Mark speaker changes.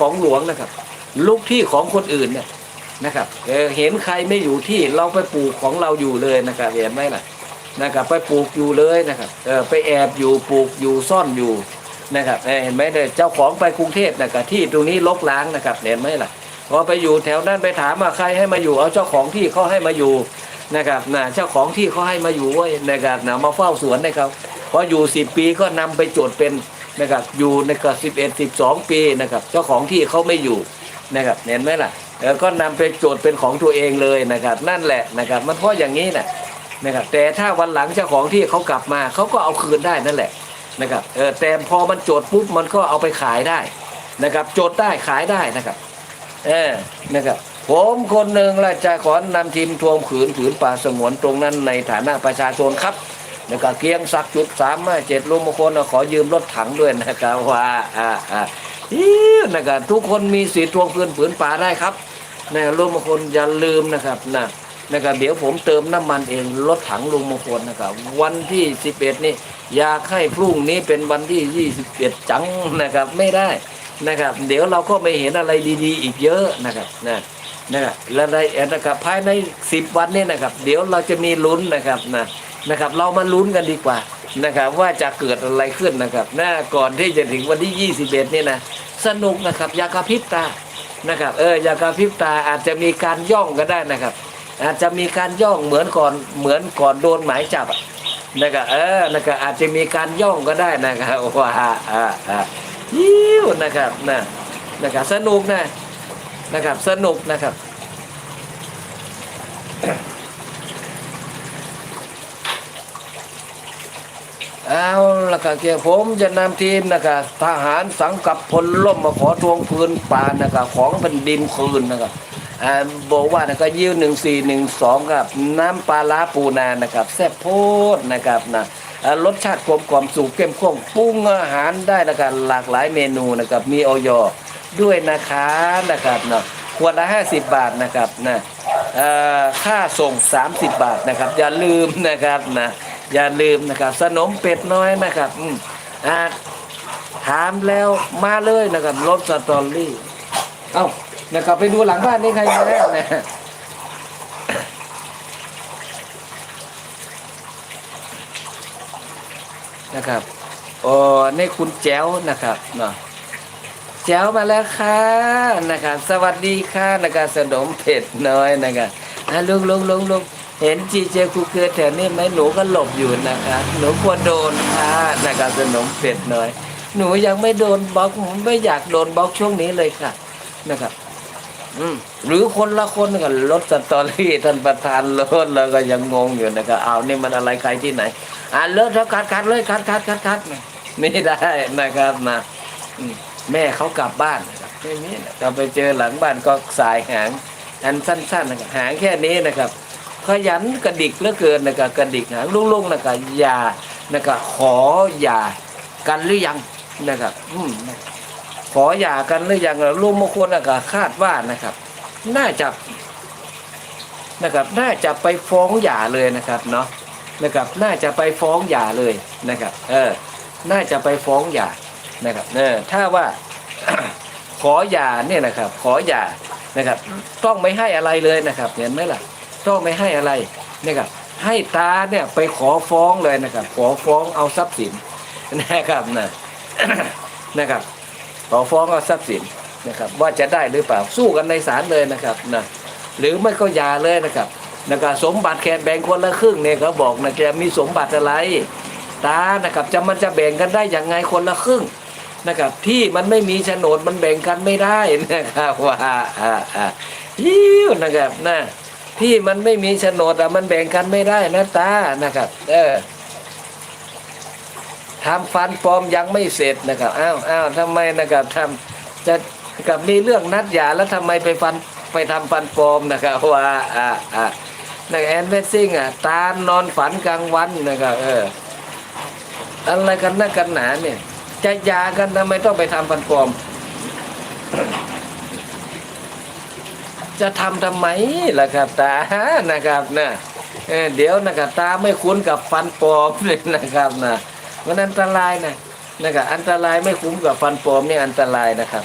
Speaker 1: ของหลวงนะครับลูกที่ของคนอื่นเนี่ยนะครับเเห็นใครไม่อยู่ที่เราไปปลูกของเราอยู่เลยนะครับเห็นไหมล่ะนะครับไปปลูกอยู่เลยนะครับเออไปแอบอยู่ปลูกอยู่ซ่อนอยู่นะครับเห็นไหมเจ้าของไปกรุงเทพนะครับที่ตรงนี้ลกล้างนะครับเห็นไหมล่ะพอไปอยู่แถวนั้นไปถามว่าใครให้มาอยู่เอาเจ้าของที่เขาให้มาอยู่นะครับนะเจ้าของที่เขาให้มาอยู่เว้นะครับนะมาเฝ้าสวนให้เขาพออยู่สิบปีก็นำไปจดเป็น นะครับอยู่ในกับสิบเอ็ดสิบสองปีนะครับเจ้าของที่เขาไม่อยู่นะครับเห็นไหมล่ะแล้วก็นำไปโจทย์เป็นของตัวเองเลยนะครับ นั่นแหละนะครับ มันเพราะอย่างนี้นะนะครับแต่ถ้าวันหลังเจ้าของที่เขากลับมาเขาก็เอาคืนได้นั่นแหละนะครับเออแต่พอมันโจทย์ปุ๊บมันก็เอาไปขายได้นะครับ โจทย์ได้ขายได้นะครับเออนะครับผมคนหนึ่งละจะขอนำทีมทวงผืนผืนป่าสงวนตรงนั้นในฐานะประชาชนครับ แล้วก็เกียงสักจุดสามเจ็ดลุงมงคลขอยืมรถถังด้วยนะครับว่าอ่าอ่าอิ๊วนะครับทุกคนมีสิทธิ์ทวงคืนผืนป่าได้ครับนะลุงมงคลอย่าลืมนะครับนะนะครับเดี๋ยวผมเติมน้ำมันเองรถถังลุงมงคลนะครับ วันที่สิบเอ็ดนี่อยากให้พรุ่งนี้เป็นวันที่ยี่สิบเอ็ดจังนะครับไม่ได้นะครับ เดี๋ยวเราก็ไม่เห็นอะไรดีๆ อีกเยอะนะครับนะนะครับและในนะครับภายในสิบวันนี่นะครับ เดี๋ยวเราจะมีลุ้นนะครับนะ นะครับ เรามาลุ้นกันดีกว่านะครับ ว่าจะเกิดอะไรขึ้นนะครับหน้าก่อนที่จะถึงวันที่ 21นี่นะสนุกนะครับอยากระพริบตานะครับ เอออยากระพริบตาอาจจะมีการย่องก็ได้นะครับ อาจจะมีการย่องเหมือนก่อนเหมือนก่อนโดนหมายจับนะครับเออนะครับอาจจะมีการย่องก็ได้นะครับว่าอ่าอ่ายิ้วนะครับนะนะครับสนุกนะนะครับสนุกนะครับ เอาละครับเกียผมจะนำทีมนะครับทหารสังกับพลล่มมาขอทวงคืนป่านะครับของแผ่นดินคืนนะครับอ่าบอกว่านะครับยิวหนึ่งสี่หนึ่งสองครับน้ำปลาล้าปูนานะครับแซ่บโพดนะครับนะรสชาติกลมกล่อมสูบเข้มข้นปรุงอาหารได้นะครับหลากหลายเมนูนะครับมีออยด้วยนะคะนะครับเนาะขวดละ50บาทนะครับนะเอ่อค่าส่ง30บาทนะครับอย่าลืมนะครับนะ อย่าลืมนะครับ สนมเป็ดน้อยนะครับอืมอ่าถามแล้วมาเลยนะครับรถสตอรี่ เอ้านะครับไปดูหลังบ้านนี่ใครมาแล้วนะนะครับโอ้นี่คุณแจ๋วนะครับเนาะแจ๋วมาแล้วค่ะนะครับ สวัสดีค่ะนะครับสนมเผ็ดน้อยนะครับลุงลุงลุงลุง เห็นจีเจคูเกอร์แถวนี้ไหมหนูก็หลบอยู่นะครับหนูกลัวโดนค่ะนะครับสนมเผ็ดน้อย หนูยังไม่โดนบล็อกผมไม่อยากโดนบล็อกช่วงนี้เลยค่ะ นะครับ อืมหรือคนละคนกับรถสตอรี่ท่านประธานรถแล้วก็ยังงงอยู่นะครับเอานี่มันอะไรใครที่ไหน อ่าเลิศแล้วคัดคัดเลยคัดคัดคัดคัดไม่ได้นะครับนะอืมแม่เขากลับบ้านไม่มีนะเราไปเจอหลังบ้านก็สายหางอันสั้นๆนะครับหางแค่นี้นะครับ ขยันกระดิกเหลือเกินนะครับกระดิกหางลุงๆนะครับอย่านะครับขออย่ากันหรือยังนะครับอืมขอหย่ากันหรือยังลุงมงคลนะก็คาดว่านะครับ น่าจะนะครับน่าจะไปฟ้องหย่าเลยนะครับเนาะนะครับน่าจะไปฟ้องหย่าเลยนะครับ เออ น่าจะไปฟ้องหย่านะครับเออถ้าว่าขอหย่าเนี่ยนะครับ ขอหย่านะครับ ต้องไม่ให้อะไรเลยนะครับ เห็นไหมล่ะ ต้องไม่ให้อะไรนะครับให้ตาเนี่ยไปขอฟ้องเลยนะครับ ขอฟ้องเอาทรัพย์สินนะครับนะนะครับ ขอฟ้องเอาทรัพย์สินนะครับ ว่าจะได้หรือเปล่าสู้กันในศาลเลยนะครับนะหรือไม่ก็ยาเลยนะครับนะครับสมบัติแค่แบ่งคนละครึ่งเนี่ยเขาบอกนะแกมีสมบัติอะไร ตานะครับจะมันจะแบ่งกันได้อย่างไงคนละครึ่งนะครับที่มันไม่มีโฉนดมันแบ่งกันไม่ได้นะครับว่าอ่าอ่ายิวนะครับนะ ที่มันไม่มีโฉนดอะมันแบ่งกันไม่ได้นะตานะครับ เออทำฟันปลอมยังไม่เสร็จนะครับอ้าวอ้าวทำไมนะครับทำจะกับมีเรื่องนัดหย่าแล้วทำไมไปฟันไปทำฟันปลอมนะครับว่าอ่าอ่านักแอนเวสซิ่งอะตานอนฝันกลางวันนะครับเอออะไรกันนักกันหนาเนี่ยจะหย่ากันทำไมต้องไปทำฟันปลอม จะทำทำไมล่ะครับตานะครับนะเดี๋ยวนะครับตาไม่คุ้นกับฟันปลอมเลยนะครับนะมันอันตรายนะนะครับอันตรายไม่คุ้มกับฟันปลอมนี่อันตรายนะครับ